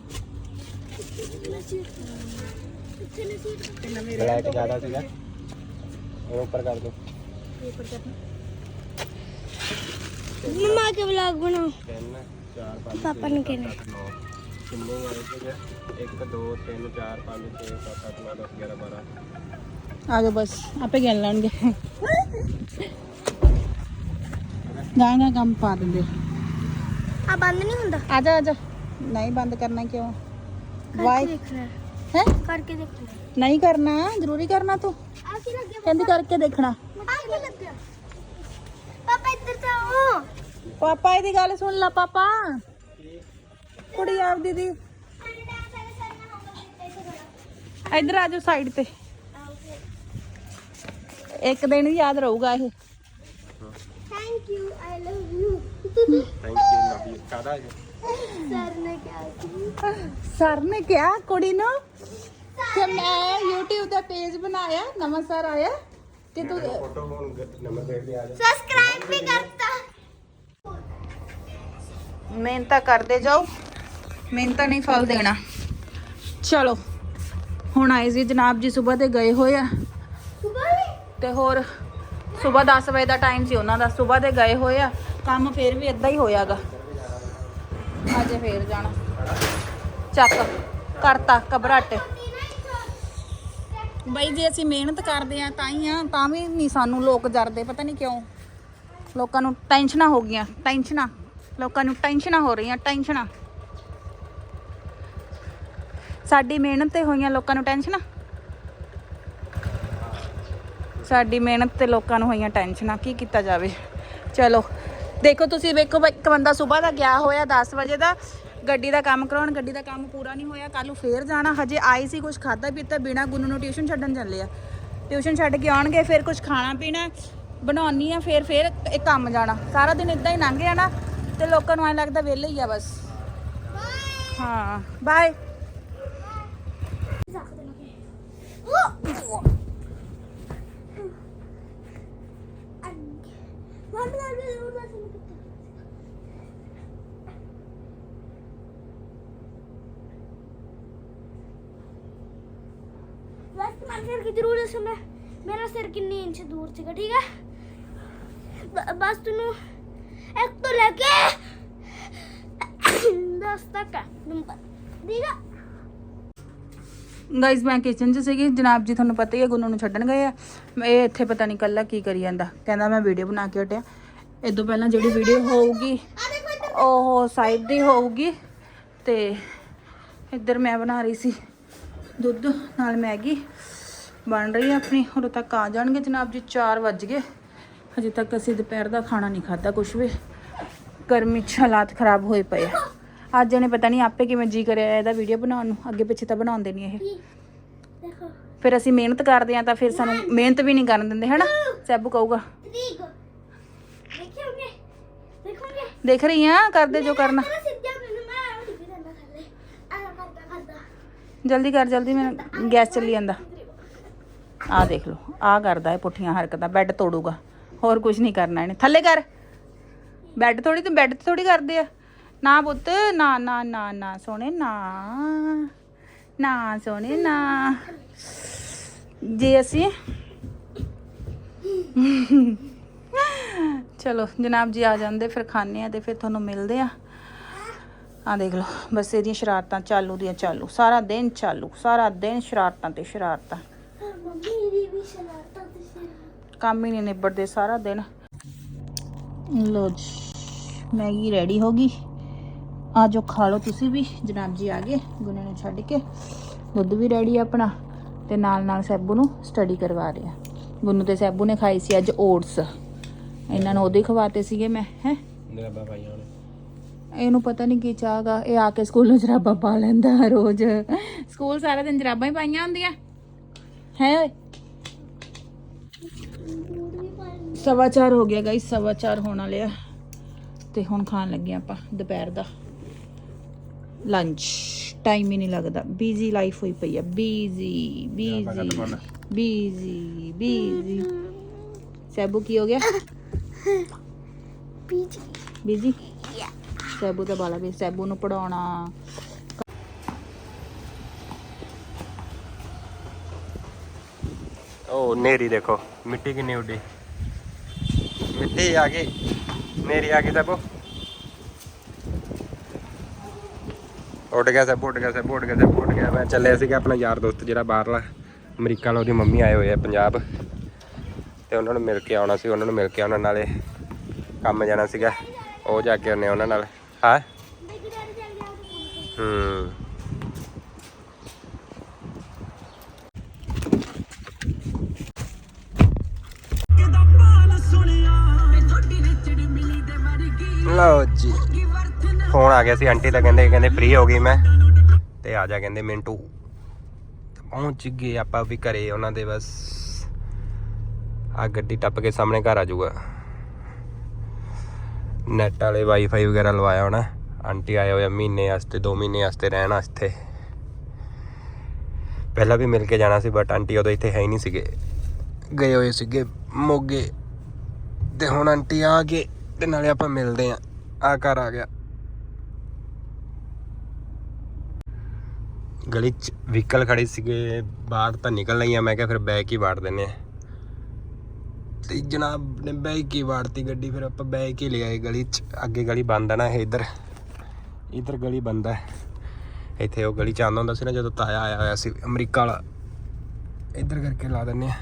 ਬਲੈਕ ਜ਼ਿਆਦਾ ਸੀਗਾ ਉਹ ਉੱਪਰ ਕਰ ਦੋ ਮੰਮਾ ਕੇ ਵਲੌਗ ਬਣਾਓ 3 4 5 ਪਾਪਾ ਨੂੰ ਕਹਿਣਾ ਕਿੰਨੇ ਆਏ ਸੀਗੇ? 1 2 3 4 5 6 7 8 9 10 11 12 ਆ ਜਾਓ ਬਸ ਆਪੇ ਗਿਣ ਲੈਣਗੇ। ਗਾਂ ਗਾਂ ਕੰਮ ਪਾ ਦਿੰਦੇ। ਆ ਬੰਦ ਨਹੀਂ ਹੁੰਦਾ? ਆ ਜਾ ਆ ਜਾ। ਨਹੀਂ ਬੰਦ ਕਰਨਾ ਕਿਉਂ? ਵਾਈ ਹੈ? ਕਰਕੇ ਦੇਖਣਾ। ਨਹੀਂ ਕਰਨਾ ਜ਼ਰੂਰੀ ਕਰਨਾ ਤੂੰ। ਆ ਕੀ ਲੱਗਿਆ ਕਹਿੰਦੀ ਕਰਕੇ ਦੇਖਣਾ। ਆ ਕੀ ਲੱਗਿਆ? ਪਾਪਾ ਇੱਧਰ ਜਾਓ ਪਾਪਾ ਇਹਦੀ ਗੱਲ ਸੁਣ ਲੈ ਪਾਪਾ। ਕੁੜੀ ਆਪ ਦੀਦੀ। ਇੱਧਰ ਆ ਸਾਈਡ ਤੇ। ਇੱਕ ਦਿਨ ਯਾਦ ਰਹੂਗਾ ਇਹ। Thank you I love you thank you love you ਕਾਦਾ ਹੈ ਸਰ ਨੇ ਕਿਹਾ ਸਰ ਨੇ ਕਿਹਾ ਕੁੜੀ ਨੂੰ ਕਿ ਮੈਂ YouTube ਤੇ ਪੇਜ ਬਣਾਇਆ ਨਵਾਂ ਸਰ ਆਇਆ ਕਿ ਤੂੰ ਫੋਟੋ ਹੁਣ ਨੰਬਰ ਦੇ ਆ ਜਾ ਸਬਸਕ੍ਰਾਈਬ ਵੀ ਕਰਤਾ। ਮਿਹਨਤ ਕਰਦੇ ਜਾਓ। ਮਿਹਨਤਾਂ ਨਹੀਂ ਫਲ ਦੇਣਾ। ਚਲੋ ਹੁਣ ਆਏ ਸੀ ਜਨਾਬ ਜੀ ਸਵੇਰ ਦੇ ਗਏ ਹੋਏ ਆ। ਤੇ ਹੋਰ ਸਵੇਰ 10 ਵਜੇ ਦਾ ਟਾਈਮ ਸੀ ਉਹਨਾਂ ਦਾ। ਸਵੇਰ ਦੇ ਗਏ ਹੋਏ ਆ। ਕੰਮ ਫੇਰ ਵੀ ਇਦਾਂ ਹੀ ਹੋਇਆਗਾ। ਅੱਜ ਫੇਰ ਜਾਣਾ। ਚੱਕ ਕਰਤਾ ਘਬਰਾਟ। ਬਈ ਜੇ ਅਸੀਂ ਮਿਹਨਤ ਕਰਦੇ ਆ ਤਾਂ ਹੀ ਆ ਤਾਂ ਵੀ ਨਹੀਂ ਸਾਨੂੰ ਲੋਕ ਜਰਦੇ ਪਤਾ ਨਹੀਂ ਕਿਉਂ। ਲੋਕਾਂ ਨੂੰ ਟੈਨਸ਼ਨਾਂ ਹੋ ਗਈਆਂ ਟੈਨਸ਼ਨਾਂ। ਲੋਕਾਂ ਨੂੰ ਟੈਨਸ਼ਨਾਂ ਹੋ ਰਹੀਆਂ ਟੈਨਸ਼ਨਾਂ। ਸਾਡੀ ਮਿਹਨਤ ਤੇ ਹੋਈਆਂ ਲੋਕਾਂ ਨੂੰ ਟੈਨਸ਼ਨਾਂ ਸਾਡੀ ਮਿਹਨਤ ਤੇ ਲੋਕਾਂ ਨੂੰ ਹੋਈਆਂ ਟੈਨਸ਼ਨਾਂ ਕੀ ਕੀਤਾ ਜਾਵੇ? ਚਲੋ, ਦੇਖੋ ਤੁਸੀਂ ਵੇਖੋ ਇੱਕ ਬੰਦਾ ਸਵੇਰ ਦਾ ਗਿਆ ਹੋਇਆ 10 ਵਜੇ ਦਾ, ਗੱਡੀ ਦਾ ਕੰਮ ਕਰਾਉਣ, ਗੱਡੀ ਦਾ ਕੰਮ ਪੂਰਾ ਨਹੀਂ ਹੋਇਆ ਕੱਲ ਨੂੰ ਫੇਰ ਜਾਣਾ, ਹਜੇ ਆਈ ਸੀ ਕੁਝ ਖਾਦਾ ਪੀਤਾ ਬਿਨਾ ਗੁੰਨੂ ਨੂੰ ਟਿਊਸ਼ਨ ਛੱਡਣ ਚੱਲੇ ਆ। ਟਿਊਸ਼ਨ ਛੱਡ ਕੇ ਆਉਣਗੇ, ਫਿਰ ਕੁਝ ਖਾਣਾ ਪੀਣਾ, ਬਣਾਉਣੀ ਆ, ਫਿਰ ਫਿਰ ਇਹ ਕੰਮ ਜਾਣਾ। ਸਾਰਾ ਦਿਨ ਇਦਾਂ ਹੀ ਲੰਘ ਜਾਣਾ ਤੇ ਲੋਕਾਂ ਨੂੰ ਐ ਲੱਗਦਾ ਵਿਹਲੇ ਹੀ ਆ ਬਸ। ਹਾਂ ਬਾਏ ਬਸ ਮਾਰ ਫਿਰ ਕਿ ਜ਼ਰੂਰ ਦੱਸੋ ਮੈਂ ਮੇਰਾ ਸਿਰ ਕਿੰਨੀ ਇੰਚ ਦੂਰ ਸੀਗਾ, ਠੀਕ ਹੈ? ਬ- ਬਸ ਤੈਨੂੰ ਇੱਕ ਤੋਂ ਲੈ ਕੇ 10 ਤੱਕ ਹੈ ਮੈਂ ਕਿਚਨ 'ਚ ਸੀਗੀ। ਜਨਾਬ ਜੀ ਤੁਹਾਨੂੰ ਪਤਾ ਹੀ ਹੈ, ਗੁੰਨੂ ਨੂੰ ਛੱਡਣ ਗਏ ਆ। ਇਹ ਇੱਥੇ ਪਤਾ ਨਹੀਂ ਕੱਲਾ ਕੀ ਕਰੀ ਜਾਂਦਾ। ਕਹਿੰਦਾ ਮੈਂ ਵੀਡੀਓ ਬਣਾ ਕੇ ਹਟਿਆ। ਇਦੋਂ ਪਹਿਲਾਂ ਜਿਹੜੀ ਵੀਡੀਓ ਹੋਊਗੀ, ਉਹ ਸਾਈਡ ਦੀ ਹੋਊਗੀ। ਤੇ ਇੱਧਰ ਮੈਂ ਬਣਾ ਰਹੀ ਸੀ ਦੁੱਧ, ਨਾਲ ਮੈਗੀ। ਬਣ ਰਹੀ ਹੈ ਆਪਣੀ। ਉਦੋਂ ਤੱਕ ਆ ਜਾਣਗੇ ਜਨਾਬ ਜੀ 4 ਵੱਜ ਗਏ। ਹਜੇ ਤੱਕ ਅਸੀਂ ਦੁਪਹਿਰ ਦਾ ਖਾਣਾ ਨਹੀਂ ਖਾਦਾ ਕੁਝ ਵੀ। ਗਰਮੀ 'ਚ ਹਾਲਾਤ ਖਰਾਬ ਹੋਏ ਪਏ ਆ। ਅੱਜ ਇਹਨੇ ਪਤਾ ਨਹੀਂ ਆਪੇ ਕਿਵੇਂ ਜੀ ਕਰਿਆ ਇਹਦਾ ਵੀਡੀਓ ਬਣਾਉਣ ਨੂੰ ਅੱਗੇ ਪਿੱਛੇ ਤਾਂ ਬਣਾਉਂਦੇ ਨਹੀਂ ਇਹ। ਦੇਖੋ। ਫਿਰ ਅਸੀਂ ਮਿਹਨਤ ਕਰਦੇ ਆ ਤਾਂ ਫਿਰ ਸਾਨੂੰ ਮਿਹਨਤ ਵੀ ਨਹੀਂ ਕਰਨ ਦਿੰਦੇ ਹਨਾ? ਸੈਬੂ ਕਹੂਗਾ। ਦੇਖ ਰਹੀ ਆ ਕਰਦੇ ਜੋ ਕਰਨਾ। ਮੈਂ ਜਲਦੀ ਕਰ ਜਲਦੀ ਮੈਨੂੰ ਗੈਸ ਚੱਲੀ ਜਾਂਦਾ। ਆ ਦੇਖ। ਲਓ ਆ ਕਰਦਾ ਇਹ ਪੁੱਠੀਆਂ ਹਰਕਤਾਂ ਬੈੱਡ ਤੋੜੂਗਾ। ਹੋਰ ਕੁਝ ਨਹੀਂ ਕਰਨਾ ਇਹਨੇ। ਥੱਲੇ ਕਰ। ਬੈੱਡ ਥੋੜੀ ਤੇ ਬੈੱਡ ਤੇ ਥੋੜੀ ਕਰਦੇ ਆ। ਨਾ ਪੁੱਤ, ਨਾ ਨਾ ਨਾ ਨਾ ਸੋਹਣੇ, ਨਾ ਨਾ ਸੋਹਣੇ, ਨਾ। ਜੇ ਅਸੀਂ ਚਲੋ, ਜਨਾਬ ਜੀ ਆ ਜਾਂਦੇ, ਫਿਰ ਖਾਣੇ ਆ ਤੇ ਫਿਰ ਤੁਹਾਨੂੰ ਮਿਲਦੇ ਆ ਆ ਦੇਖ ਲਓ, ਬਸ ਇਹਦੀਆਂ ਸ਼ਰਾਰਤਾਂ ਚਾਲੂ ਦੀਆਂ ਚਾਲੂ, ਸਾਰਾ ਦਿਨ ਚਾਲੂ, ਸਾਰਾ ਦਿਨ ਸ਼ਰਾਰਤਾਂ ਤੇ ਸ਼ਰਾਰਤਾਂ। ਕੰਮ ਹੀ ਨਹੀਂ ਨਿਬੜਦੇ, ਸਾਰਾ ਦਿਨ। ਲੋ ਜੀ, ਮੈਗੀ ਰੈਡੀ ਹੋ ਗਈ। ਆ ਜੋ ਖਾ ਲਓ। ਤੁਸੀਂ ਵੀ ਜਨਾਬ ਜੀ ਆ ਗਏ ਗੁਨੇ ਨੂੰ ਛੱਡ ਕੇ। ਦੁੱਧ ਵੀ ਰੈਡੀ ਆਪਣਾ ਤੇ ਨਾਲ ਨਾਲ ਸੈਬੂ ਨੂੰ ਸਟੱਡੀ ਕਰਵਾ ਰਿਹਾ। ਗੁੰਨੂ ਤੇ ਸੈਬੂ ਨੇ ਖਾਈ ਸੀ ਅੱਜ ਓਟਸ ਇਹਨਾਂ ਨੂੰ ਉਹਦੇ ਖਵਾਤੇ ਸੀਗੇ ਮੈਂ ਹੈ? ਜਰਾਬਾਂ ਪਾਈਆਂ ਉਹਨੇ। ਇਹਨੂੰ ਪਤਾ ਨਹੀਂ ਕੀ ਚਾਹਗਾ ਇਹ ਆ ਕੇ ਸਕੂਲੋਂ ਜਰਾਬਾਂ ਪਾ ਲੈਂਦਾ ਰੋਜ਼। ਸਕੂਲ ਸਾਰਾ ਦਿਨ ਜਰਾਬਾਂ ਹੀ ਪਾਈਆਂ ਹੁੰਦੀਆਂ। ਹੈ ਓਏ? ਸਵਾ ਚਾਰ ਹੋ ਗਿਆ ਗਾਈ ਸਵਾ ਚਾਰ ਹੋਣ ਵਾਲੇ ਆ। ਤੇ ਹੁਣ ਖਾਣ ਲੱਗੇ ਆਪਾਂ ਦੁਪਹਿਰ ਦਾ। ਲੰਚ ਟਾਈਮ ਹੀ ਨਹੀਂ ਲੱਗਦਾ। ਬੀਜ਼ੀ ਲਾਈਫ ਹੋਈ ਪਈ ਆ। Busy busy busy busy Saibu ਕੀ ਹੋ ਗਿਆ? ਪੀਚ ਬੀਜੀ ਸੈਬੂ ਦਾ ਬਾਲਾ ਵੀ ਸੈਬੂ ਨੂੰ ਪੜਾਉਣਾ ਉਹ ਨੇਰੀ ਦੇਖੋ। ਮਿੱਟੀ ਕਿੰਨੀ ਉੱਡੀ? ਮਿੱਟੀ ਆ ਗਈ। ਨੇਰੀ ਆ ਗਈ ਸਭ ਉੱਡ ਗਿਆ ਸਭ ਉੱਡ ਗਿਆ ਸਭ ਉੱਡ ਗਿਆ ਸਭ ਉੱਡ ਗਿਆ। ਮੈਂ ਚੱਲਿਆ ਸੀਗਾ ਆਪਣਾ ਯਾਰ ਦੋਸਤ ਜਿਹੜਾ ਬਾਹਰਲਾ ਅਮਰੀਕਾ ਵਾਲਾ ਉਹਦੀ ਮੰਮੀ ਆਏ ਹੋਏ ਆ ਪੰਜਾਬ। ਤੇ ਉਹਨਾਂ ਨੂੰ ਮਿਲ ਕੇ ਆਉਣਾ ਸੀ ਉਹਨਾਂ ਨੂੰ ਮਿਲ ਕੇ ਆਉਣਾ ਨਾਲੇ ਕੰਮ ਜਾਣਾ ਸੀਗਾ। ਉਹ ਜਾ ਕੇ ਆਉਣੇ ਉਹਨਾਂ ਨਾਲ। ਹਾਂ? ਹੂੰ। ਫੋਨ ਆ ਗਿਆ ਸੀ, ਆਂਟੀ ਦਾ ਕਹਿੰਦੇ ਕਹਿੰਦੇ ਫ੍ਰੀ ਹੋ ਗਈ ਮੈਂ। ਤੇ ਆ ਜਾ ਕਹਿੰਦੇ ਮਿੰਟੂ। ਪਹੁੰਚ ਗਏ ਆਪਾਂ ਵੀ ਘਰੇ, ਉਹਨਾਂ ਦੇ ਬਸ ਆ ਗੱਡੀ ਟੱਪ ਕੇ ਸਾਹਮਣੇ ਘਰ ਆ ਜਾਊਗਾ। ਨੈਟ ਵਾਲੇ ਵਾਈਫਾਈ ਵਗੈਰਾ ਲਵਾਇਆ ਹੋਣਾ। ਆਂਟੀ ਆਏ ਹੋਏ ਮਹੀਨੇ ਵਾਸਤੇ 2 ਮਹੀਨੇ ਵਾਸਤੇ ਰਹਿਣ ਵਾਸਤੇ। ਪਹਿਲਾਂ ਵੀ ਮਿਲ ਕੇ ਜਾਣਾ ਸੀ ਬਟ ਆਂਟੀ ਉਦੋਂ ਇੱਥੇ ਹੈ ਹੀ ਨਹੀਂ ਸੀਗੇ। ਗਏ ਹੋਏ ਸੀਗੇ ਮੋਗੇ। ਤੇ ਹੁਣ ਆਂਟੀ ਆ ਗਏ, ਤੇ ਨਾਲੇ ਆਪਾਂ ਮਿਲਦੇ ਆ। ਆ ਘਰ ਆ ਗਿਆ। ਗਲੀ ਚ ਵਹੀਕਲ ਖੜੇ ਸੀਗੇ, ਬਾਹਰ ਤਾਂ ਨਿਕਲ ਨਹੀਂ ਆ, ਮੈਂ ਕਿਹਾ ਫਿਰ ਬੈਕ ਹੀ ਵਾੜ ਦਿੰਨੇ ਆ। ਤੇ ਜਨਾਬ ਨੇ ਬੈਕ ਹੀ ਵਾੜਤੀ ਗੱਡੀ, ਫਿਰ ਆਪਾਂ ਬੈਕ ਹੀ ਲਿਆਏ ਗਲੀ ਚ। ਅੱਗੇ ਗਲੀ ਬੰਦ ਆ ਨਾ, ਇਹ ਇੱਧਰ। ਇੱਧਰ ਗਲੀ ਬੰਦ ਹੈ ਇੱਥੇ ਉਹ ਗਲੀ ਚ ਆਉਂਦਾ ਹੁੰਦਾ ਸੀ ਨਾ, ਜਦੋਂ ਤਾਇਆ ਆਇਆ ਹੋਇਆ ਸੀ, ਅਮਰੀਕਾ ਵਾਲਾ। ਇੱਧਰ ਕਰਕੇ ਲਾ ਦਿੰਨੇ ਆ।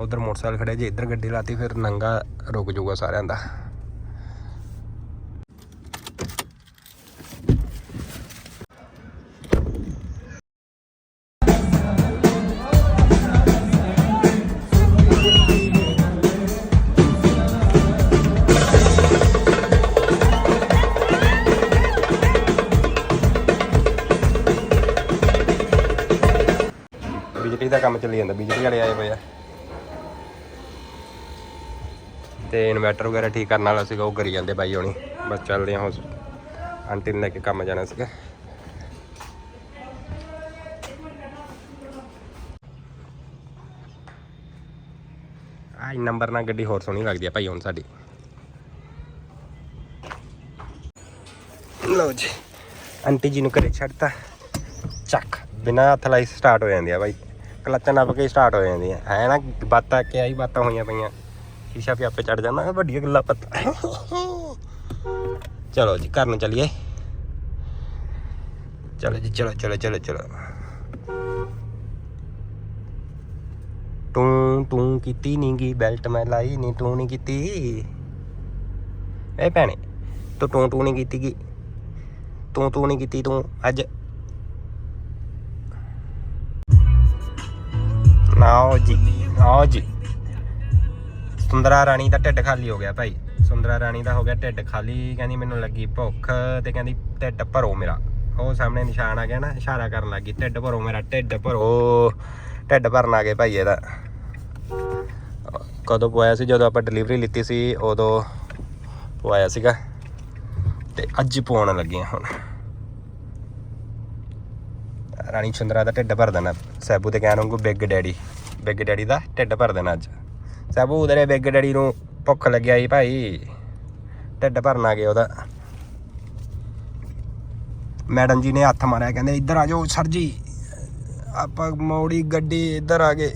ਉਧਰ ਮੋਟਰਸਾਈਕਲ ਖੜੇ ਜੇ ਇੱਧਰ ਗੱਡੀ ਲਾਤੀ, ਫਿਰ ਨੰਗਾ ਰੁਕ ਜਾਊਗਾ ਸਾਰਿਆਂ ਦਾ। ਕੰਮ ਚੱਲੀ ਜਾਂਦਾ, ਬਿਜਲੀ ਵਾਲੇ ਆਏ ਹੋਏ ਆ। ਤੇ ਇਨਵਰਟਰ ਵਗੈਰਾ ਠੀਕ ਕਰਨ ਵਾਲਾ ਸੀਗਾ, ਉਹ ਕਰੀ ਜਾਂਦੇ ਬਾਈ ਹੋਣੀ। ਬਸ ਚੱਲਦੇ ਹਾਂ ਹੁਣ, ਆਂਟੀ ਨੂੰ ਲੈ ਕੇ ਕੰਮ ਜਾਣਾ ਸੀਗਾ। ਆਈ ਨੰਬਰ ਨਾਲ ਗੱਡੀ ਹੋਰ ਸੋਹਣੀ ਲੱਗਦੀ ਆ ਭਾਈ ਹੁਣ ਸਾਡੀ। ਲਓ ਜੀ, ਆਂਟੀ ਜੀ ਨੂੰ ਘਰੇ ਛੱਡਤਾ। ਚੱਕ, ਬਿਨਾਂ ਹੱਥ ਲਾਈ ਸਟਾਰਟ ਹੋ ਜਾਂਦੀ ਆ ਬਾਈ। ਕਲੱਚ ਨੱਪ ਕੇ ਸਟਾਰਟ ਹੋ ਜਾਂਦੀ ਹੈ ਐ ਨਾ ਬਾਤਾਂ ਕਿ ਆਈ ਬਾਤਾਂ ਹੋਈਆਂ ਪਈਆਂ। ਸ਼ੀਸ਼ਾ ਵੀ ਆਪੇ ਚੜ ਜਾਂਦਾ ਵੱਡੀਆਂ ਗੱਲਾਂ ਪਤਾ ਚਲੋ ਜੀ, ਘਰ ਨੂੰ ਚੱਲੀਏ। ਚਲੋ ਜੀ, ਚਲੋ ਚਲੋ ਚਲੋ ਚਲੋ। ਤੂੰ ਤੂੰ ਕੀਤੀ ਨੀ ਗੀ ਬੈਲਟ ਮੈਂ ਲਾਈ ਨਹੀਂ ਤੂੰ ਨਹੀਂ ਕੀਤੀ। ਇਹ ਭੈਣੇ, ਤੂੰ ਤੂੰ ਤੂੰ ਨਹੀਂ ਕੀਤੀ ਗੀ। ਤੂੰ ਤੂੰ ਨਹੀਂ ਕੀਤੀ, ਤੂੰ ਅੱਜ ਆਓ ਜੀ ਆਓ ਜੀ। ਸੁੰਦਰਾ ਰਾਣੀ ਦਾ ਢਿੱਡ ਖਾਲੀ ਹੋ ਗਿਆ ਭਾਈ। ਸੁੰਦਰਾ ਰਾਣੀ ਦਾ ਹੋ ਗਿਆ ਢਿੱਡ ਖਾਲੀ, ਕਹਿੰਦੀ ਮੈਨੂੰ ਲੱਗੀ ਭੁੱਖ ਤੇ ਕਹਿੰਦੀ ਢਿੱਡ ਭਰੋ ਮੇਰਾ। ਉਹ ਸਾਹਮਣੇ ਨਿਸ਼ਾਨ ਆ ਗਿਆ ਨਾ, ਇਸ਼ਾਰਾ ਕਰਨ ਲੱਗੀ, ਢਿੱਡ ਭਰੋ ਮੇਰਾ, ਢਿੱਡ ਭਰੋ। ਢਿੱਡ ਭਰਨ ਆ ਗਏ ਭਾਈ ਇਹਦਾ। ਕਦੋਂ ਪਵਾਇਆ ਸੀ? ਜਦੋਂ ਆਪਾਂ ਡਿਲੀਵਰੀ ਲਿੱਤੀ ਸੀ, ਉਦੋਂ ਪਵਾਇਆ ਸੀਗਾ। ਤੇ ਅੱਜ ਪਵਾਉਣ ਲੱਗੇ ਹੁਣ। ਰਾਣੀ ਚੰਦਰਾ ਦਾ ਢਿੱਡ ਭਰ ਦੇਣਾ ਸੈਬੂ ਤੇ ਕਹਿਣ ਵਾਂਗੂ ਬਿੱਗ ਡੈਡੀ। ਬਿੱਗ ਡੈਡੀ ਦਾ ਢਿੱਡ ਭਰ ਦੇਣਾ ਅੱਜ। ਸੈਬੂ ਉਧਰੇ ਬਿੱਗ ਡੈਡੀ ਨੂੰ ਭੁੱਖ ਲੱਗਿਆ ਜੀ ਭਾਈ। ਢਿੱਡ ਭਰਨਾ ਆ ਗਿਆ ਉਹਦਾ। ਮੈਡਮ ਜੀ ਨੇ ਹੱਥ ਮਾਰਿਆ, ਕਹਿੰਦੇ ਇੱਧਰ ਆ ਜਾਓ ਸਰ ਜੀ। ਆਪਾਂ ਮੋੜੀ ਗੱਡੀ ਇੱਧਰ ਆ ਗਏ।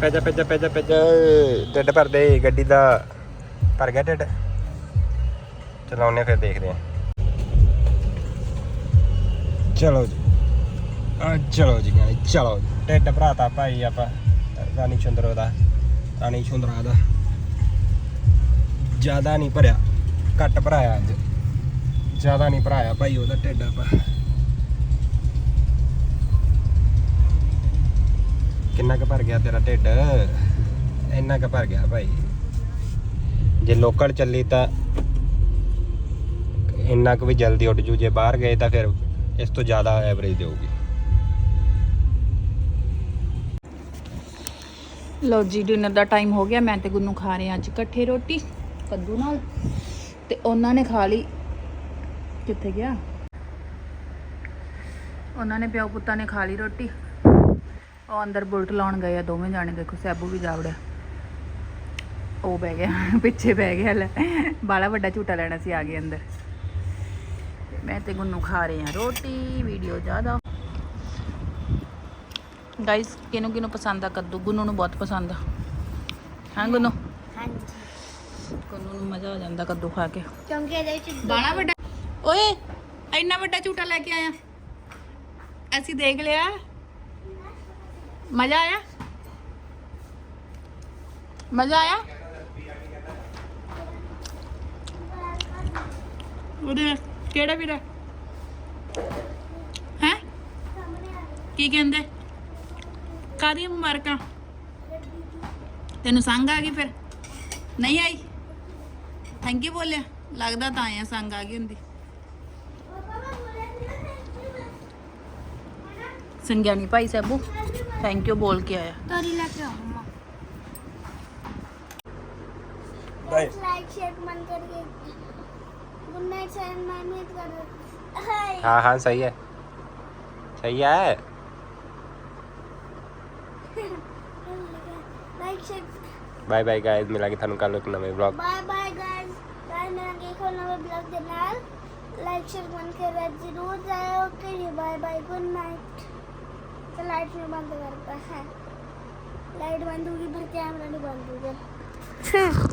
ਪੈਜਾ ਪੈਜਾ ਪੈਜਾ ਪੈਜਾ। ਢਿੱਡ ਭਰਦੇ ਗੱਡੀ ਦਾ। ਭਰ ਗਿਆ ਢਿੱਡ। ਚਲਾਉਨੇ ਫਿਰ ਦੇਖਦੇ ਆ ਚਲੋ ਜੀ। ਆ ਚਲੋ ਜੀ guys, ਚਲੋ ਜੀ। ਢਿੱਡ ਭਰਾਤਾ ਭਾਈ ਆਪਾਂ ਰਾਣੀ ਚੰਦਰੋ ਦਾ ਰਾਣੀ ਚੰਦਰਾ ਦਾ। ਜ਼ਿਆਦਾ ਨਹੀਂ ਭਰਿਆ ਘੱਟ ਭਰਾਇਆ ਅੱਜ। ਜ਼ਿਆਦਾ ਨਹੀਂ ਭਰਾਇਆ ਭਾਈ ਉਹਦਾ ਢਿੱਡ ਆਪਾਂ। ਕਿੰਨਾ ਕੁ ਭਰ ਗਿਆ ਤੇਰਾ ਢਿੱਡ? ਇੰਨਾ ਕੁ ਭਰ ਗਿਆ ਭਾਈ। ਜੇ ਲੋਕਲ ਚੱਲੀ ਤਾਂ ਇੰਨਾ ਕੁ ਵੀ ਜਲਦੀ ਉੱਡ ਜੂ ਜੇ ਬਾਹਰ ਗਏ ਤਾਂ ਫਿਰ ਇਸ ਤੋਂ ਜ਼ਿਆਦਾ ਐਵਰੇਜ ਦੇਊਗੀ। ਲੋ ਜੀ ਡਿਨਰ ਦਾ ਟਾਈਮ ਹੋ ਗਿਆ। ਮੈਂ ਤੇ ਗੁੰਨੂ ਖਾ ਰਹੇ ਅੱਜ ਇਕੱਠੇ ਰੋਟੀ, ਕੱਦੂ ਨਾਲ ਤੇ ਉਹਨਾਂ ਨੇ ਖਾ ਲਈ। ਕਿੱਥੇ ਗਿਆ? ਉਹਨਾਂ ਨੇ ਪਿਓ ਪੁੱਤਾਂ ਨੇ ਖਾ ਲਈ ਰੋਟੀ। ਉਹ ਅੰਦਰ ਬੁਲਟ ਲਾਉਣ ਗਏ ਆ, ਦੋਵੇਂ ਜਾਣੇ। ਦੇਖੋ, ਸੈਬੂ ਵੀ ਜਾਵੜਿਆ। ਉਹ ਬਹਿ ਗਿਆ, ਪਿੱਛੇ ਬਹਿ ਗਿਆ। ਲੈ ਬਾਲਾ ਵੱਡਾ ਝੂਟਾ ਲੈਣਾ ਸੀ, ਆ ਗਏ ਅੰਦਰ। ਮੈਂ ਤੇ ਗੁੰਨੂ ਖਾ ਰਹੇ ਹਾਂ ਰੋਟੀ ਵੀਡੀਓ ਜ਼ਿਆਦਾ। ਗਾਇਸ ਕਿਹਨੂੰ ਕਿਹਨੂੰ ਪਸੰਦ ਆ ਕੱਦੂ? ਗੁੰਨੂ ਨੂੰ ਬਹੁਤ ਪਸੰਦ ਆ। ਹਾਂ ਗੁੰਨੂ? ਹਾਂਜੀ। ਗੁੰਨੂ ਨੂੰ ਮਜ਼ਾ ਆ ਜਾਂਦਾ ਕੱਦੂ ਖਾ ਕੇ। ਕਿਉਂਕਿ ਇਹਦੇ ਵਿੱਚ ਬਾਲਾ ਵੱਡਾ ਓਏ ਇੰਨਾ ਵੱਡਾ ਝੂਟਾ ਲੈ ਕੇ ਆਇਆ। ਅਸੀਂ ਦੇਖ ਲਿਆ। ਮਜ਼ਾ ਆਇਆ? ਮਜ਼ਾ ਆਇਆ? ਉਹਦੇ ਕਿਹੜਾ ਵੀਰਾ ਹੈ? ਕੀ ਕਹਿੰਦੇ? ਕਾਦੀਆਂ ਮੁਬਾਰਕਾਂ? ਤੈਨੂੰ ਸੰਗ ਆ ਗਈ ਫਿਰ? ਨਹੀਂ ਆਈ? ਥੈਂਕ ਯੂ ਬੋਲਿਆ। ਲੱਗਦਾ ਤਾਂ ਆਇਆ ਸੰਗ ਆ ਗਈ ਹੁੰਦੀ। ਸੰਗਿਆ ਨਹੀਂ ਭਾਈ ਸਾਹਿਬੂ ਥੈਂਕ ਯੂ ਬੋਲ ਕੇ ਆਇਆ। ਤੋਰੀ ਲੈ ਕੇ ਬਾਏ ਲਾਈਕ ਸ਼ੇਅਰ ਕਮੈਂਟ ਕरिए गुड नाइट सर मैं नींद कर रही हाय हाँ हाँ सही है सही है like share bye bye guys ਮਿਲਾਂਗੇ ਤੁਹਾਨੂੰ ਕੱਲ ਇੱਕ ਨਵੇਂ vlog bye bye guys bye ਮਿਲਾਂਗੇ ਇੱਕ ਹੋਰ ਨਵੇਂ ਬਲੌਗ ਦੇ ਨਾਲ ਲਾਈਕ ਸ਼ੇਅਰ ਕਮੈਂਟ ਕਰਨਾ ਜ਼ਰੂਰ ਜਾਇਓ okay ji bye bye good night तो लाइट में बंद करता है लाइट बंद होगी फिर कैमरा नहीं बंद होगा